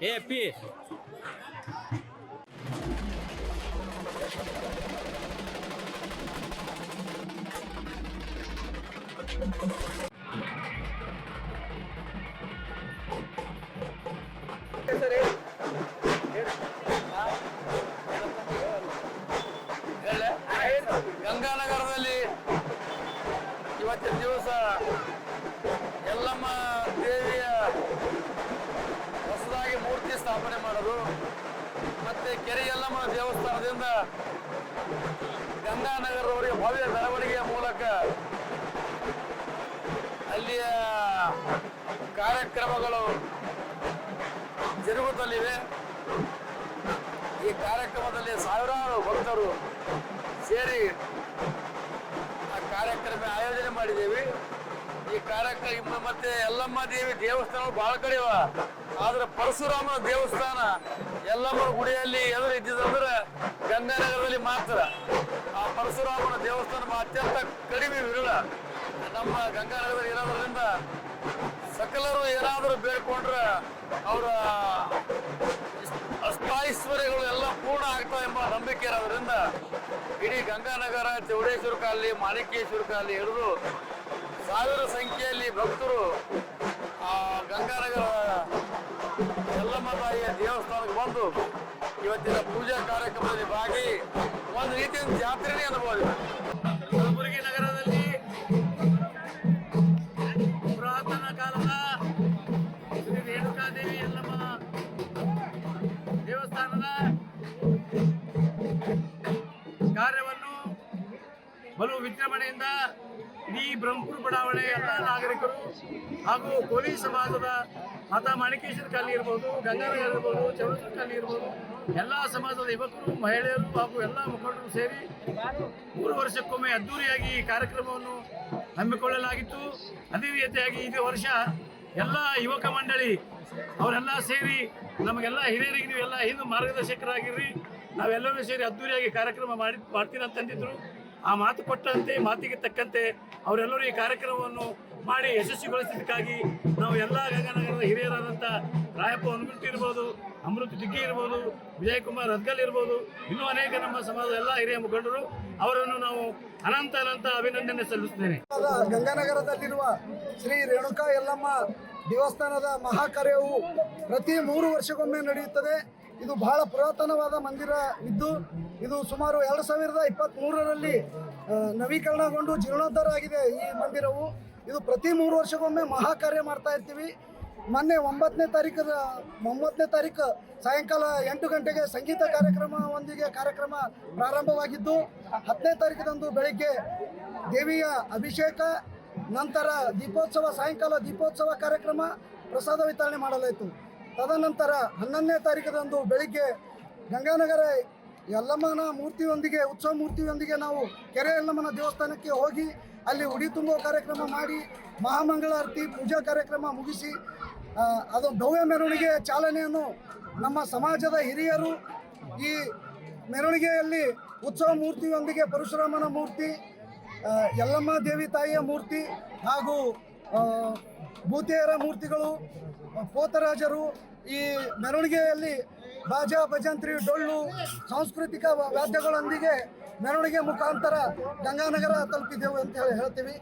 É, Pi. ಗಂಗಾನಗರದಲ್ಲಿ ಇವತ್ತಿನ ದಿವಸ ಎಲ್ಲಮ್ಮ ದೇವಿಯ ಹೊಸದಾಗಿ ಮೂರ್ತಿ ಸ್ಥಾಪನೆ ಮಾಡೋದು. ಮತ್ತೆ ಕೆರೆ ಎಲ್ಲಮ್ಮ ದೇವಸ್ಥಾನದಿಂದ ಗಂಗಾನಗರದವರಿಗೆ ಭವ್ಯ ಮೆರವಣಿಗೆಯ ಮೂಲಕ ಅಲ್ಲಿಯ ಕಾರ್ಯಕ್ರಮಗಳು ಜರುಗುತ್ತಲಿವೆ. ಈ ಕಾರ್ಯಕ್ರಮದಲ್ಲಿ ಸಾವಿರಾರು ಭಕ್ತರು ಸೇರಿ ಆ ಕಾರ್ಯಕ್ರಮ ಆಯೋಜನೆ ಮಾಡಿದ್ದೇವೆ. ಈ ಕಾರ್ಯಕ್ರಮ ಮತ್ತೆ ಯಲ್ಲಮ್ಮ ದೇವಿ ದೇವಸ್ಥಾನ ಬಹಳ ಕಡೆ ಆದ್ರೆ ಪರಶುರಾಮನ ದೇವಸ್ಥಾನ ಯಲ್ಲಮ್ಮನ ಗುಡಿಯಲ್ಲಿ ಎದುರು ಇದ್ದಿದಂದ್ರೆ ಗಂಗಾನಗರದಲ್ಲಿ ಮಾತ್ರ. ಆ ಪರಶುರಾಮನ ದೇವಸ್ಥಾನ ಅತ್ಯಂತ ಕಡಿಮೆ ವಿರಳ. ನಮ್ಮ ಗಂಗಾನಗರದಲ್ಲಿ ಇರೋದ್ರಿಂದ ಸಕಲರು ಏನಾದರೂ ಬೇಡ್ಕೊಂಡ್ರೆ ಅವರ ಅಷ್ಟಾಶ್ವರ್ಯಗಳು ಎಲ್ಲ ಪೂರ್ಣ ಆಗ್ತಾವೆ ಎಂಬ ನಂಬಿಕೆ ಇರೋದ್ರಿಂದ ಇಡೀ ಗಂಗಾನಗರ, ಚೌಡೇಶ್ವರ ಕಾಲಿ ಮಾಣಿಕೇಶ್ವರ ಕಾಲಿ ಹಿಡಿದು ಸಾವಿರ ಸಂಖ್ಯೆಯಲ್ಲಿ ಭಕ್ತರು ಆ ಗಂಗಾನಗರ ಯಲ್ಲಮ್ಮ ತಾಯಿಯ ದೇವಸ್ಥಾನಕ್ಕೆ ಬಂದು ಇವತ್ತಿನ ಪೂಜಾ ಕಾರ್ಯಕ್ರಮದಲ್ಲಿ ಭಾಗಿ ಒಂದು ರೀತಿಯ ಜಾತ್ರೆನೇ ಅನ್ಬೋದು. ಕಲಬುರಗಿ ನಗರದಲ್ಲಿ ಪುರಾತನ ಕಾಲದ ಶ್ರೀ ರೇಣುಕಾದೇವಿ ಯಲ್ಲಮ್ಮ ದೇವಸ್ಥಾನದ ಕಾರ್ಯವನ್ನು ಬಲು ವಿಜೃಂಭಣೆಯಿಂದ ಇಡೀ ಬ್ರಹ್ಮಪುರ ಬಡಾವಣೆ ಎಲ್ಲ ನಾಗರಿಕರು ಹಾಗೂ ಕೋಲಿ ಸಮಾಜದ ಮತ ಮಾಣಿಕೇಶ್ವರ ಕಾಲನಿ ಇರ್ಬೋದು, ಗಂಗಾನಗರ ಇರ್ಬೋದು ಚೌಡೇಶ್ವರ ಕಾಲನಿ ಇರ್ಬೋದು, ಎಲ್ಲ ಸಮಾಜದ ಯುವಕರು, ಮಹಿಳೆಯರು ಹಾಗೂ ಎಲ್ಲ ಮುಖಂಡರು ಸೇರಿ ಮೂರು ವರ್ಷಕ್ಕೊಮ್ಮೆ ಅದ್ದೂರಿಯಾಗಿ ಈ ಕಾರ್ಯಕ್ರಮವನ್ನು ಹಮ್ಮಿಕೊಳ್ಳಲಾಗಿತ್ತು. ಅದೇ ರೀತಿಯಾಗಿ ಇದೇ ವರ್ಷ ಎಲ್ಲ ಯುವಕ ಮಂಡಳಿ ಅವರೆಲ್ಲ ಸೇರಿ ನಮಗೆಲ್ಲ ಹಿರಿಯರಿಗೆ ನೀವೆಲ್ಲ ಹಿಂದೂ ಮಾರ್ಗದರ್ಶಕರಾಗಿರ್ರಿ, ನಾವೆಲ್ಲರೂ ಸೇರಿ ಅದ್ದೂರಿಯಾಗಿ ಕಾರ್ಯಕ್ರಮ ಮಾಡಿ ಮಾಡ್ತೀವಿ ಅಂತಂದಿದ್ರು ಆ ಮಾತು ಕೊಟ್ಟಂತೆ, ಮಾತಿಗೆ ತಕ್ಕಂತೆ ಅವರೆಲ್ಲರೂ ಈ ಕಾರ್ಯಕ್ರಮವನ್ನು ಮಾಡಿ ಯಶಸ್ವಿಗೊಳಿಸಿದ್ದಕ್ಕಾಗಿ ನಾವು ಎಲ್ಲ ಗಂಗಾನಗರದ ಹಿರಿಯರಾದಂಥ ರಾಯಪ್ಪ ಹೊನ್ಗುಂಟಿ ಇರ್ಬೋದು, ಅಮೃತ್ ಡಿಗ್ಗಿ ಇರ್ಬೋದು, ವಿಜಯಕುಮಾರ್ ರದ್ಗಲ್ ಇರ್ಬೋದು, ಇನ್ನೂ ಅನೇಕ ನಮ್ಮ ಸಮಾಜದ ಎಲ್ಲ ಹಿರಿಯ ಮುಖಂಡರು ಅವರನ್ನು ನಾವು ಅನಂತ ಅನಂತ ಅಭಿನಂದನೆ ಸಲ್ಲಿಸುತ್ತೇನೆ. ಗಂಗಾನಗರದಲ್ಲಿರುವ ಶ್ರೀ ರೇಣುಕಾ ಯಲ್ಲಮ್ಮ ದೇವಸ್ಥಾನದ ಮಹಾಕಾರ್ಯವು ಪ್ರತಿ ಮೂರು ವರ್ಷಕ್ಕೊಮ್ಮೆ ನಡೆಯುತ್ತದೆ. ಇದು ಬಹಳ ಪುರಾತನವಾದ ಮಂದಿರ ಇದ್ದು, ಇದು ಸುಮಾರು ಎರಡು ಸಾವಿರದ ಇಪ್ಪತ್ತ್ಮೂರರಲ್ಲಿ ನವೀಕರಣಗೊಂಡು ಜೀರ್ಣೋದ್ಧಾರ ಆಗಿದೆ ಈ ಮಂದಿರವು. ಇದು ಪ್ರತಿ ಮೂರು ವರ್ಷಕ್ಕೊಮ್ಮೆ ಮಹಾಕಾರ್ಯ ಮಾಡ್ತಾ ಇರ್ತೀವಿ. ಮೊನ್ನೆ ಒಂಬತ್ತನೇ ತಾರೀಕದ ಒಂಬತ್ತನೇ ತಾರೀಕು ಸಾಯಂಕಾಲ ಎಂಟು ಗಂಟೆಗೆ ಸಂಗೀತ ಕಾರ್ಯಕ್ರಮವೊಂದಿಗೆ ಕಾರ್ಯಕ್ರಮ ಪ್ರಾರಂಭವಾಗಿದ್ದು, ಹತ್ತನೇ ತಾರೀಕಿನಂದು ಬೆಳಿಗ್ಗೆ ದೇವಿಯ ಅಭಿಷೇಕ, ನಂತರ ದೀಪೋತ್ಸವ, ಸಾಯಂಕಾಲ ದೀಪೋತ್ಸವ ಕಾರ್ಯಕ್ರಮ ಪ್ರಸಾದ ವಿತರಣೆ ಮಾಡಲಾಯಿತು. ತದನಂತರ ಹನ್ನೊಂದನೇ ತಾರೀಕದಂದು ಬೆಳಿಗ್ಗೆ ಗಂಗಾನಗರ ಯಲ್ಲಮ್ಮನ ಮೂರ್ತಿಯೊಂದಿಗೆ, ಉತ್ಸವ ಮೂರ್ತಿಯೊಂದಿಗೆ ನಾವು ಕೆರೆ ಯಲ್ಲಮ್ಮನ ದೇವಸ್ಥಾನಕ್ಕೆ ಹೋಗಿ ಅಲ್ಲಿ ಉಡಿ ತುಂಬುವ ಕಾರ್ಯಕ್ರಮ ಮಾಡಿ ಮಹಾಮಂಗಳಾರತಿ ಪೂಜಾ ಕಾರ್ಯಕ್ರಮ ಮುಗಿಸಿ ಅದು ಭವ್ಯ ಮೆರವಣಿಗೆ ಚಾಲನೆಯನ್ನು ನಮ್ಮ ಸಮಾಜದ ಹಿರಿಯರು ಈ ಮೆರವಣಿಗೆಯಲ್ಲಿ ಉತ್ಸವ ಮೂರ್ತಿಯೊಂದಿಗೆ ಪರಶುರಾಮನ ಮೂರ್ತಿ ಯಲ್ಲಮ್ಮ ದೇವಿ ತಾಯಿಯ ಮೂರ್ತಿ ಹಾಗೂ ಭೂತಿಯರ ಮೂರ್ತಿಗಳು, ಪೋತರಾಜರು, ಈ ಮೆರವಣಿಗೆಯಲ್ಲಿ ಬಾಜಾ ಭಜಂತ್ರಿ, ಡೊಳ್ಳು, ಸಾಂಸ್ಕೃತಿಕ ವಾದ್ಯಗಳೊಂದಿಗೆ ಮೆರವಣಿಗೆ ಮುಖಾಂತರ ಗಂಗಾನಗರ ತಲುಪಿದೆವು ಅಂತ ಹೇಳಿ ಹೇಳ್ತೀವಿ.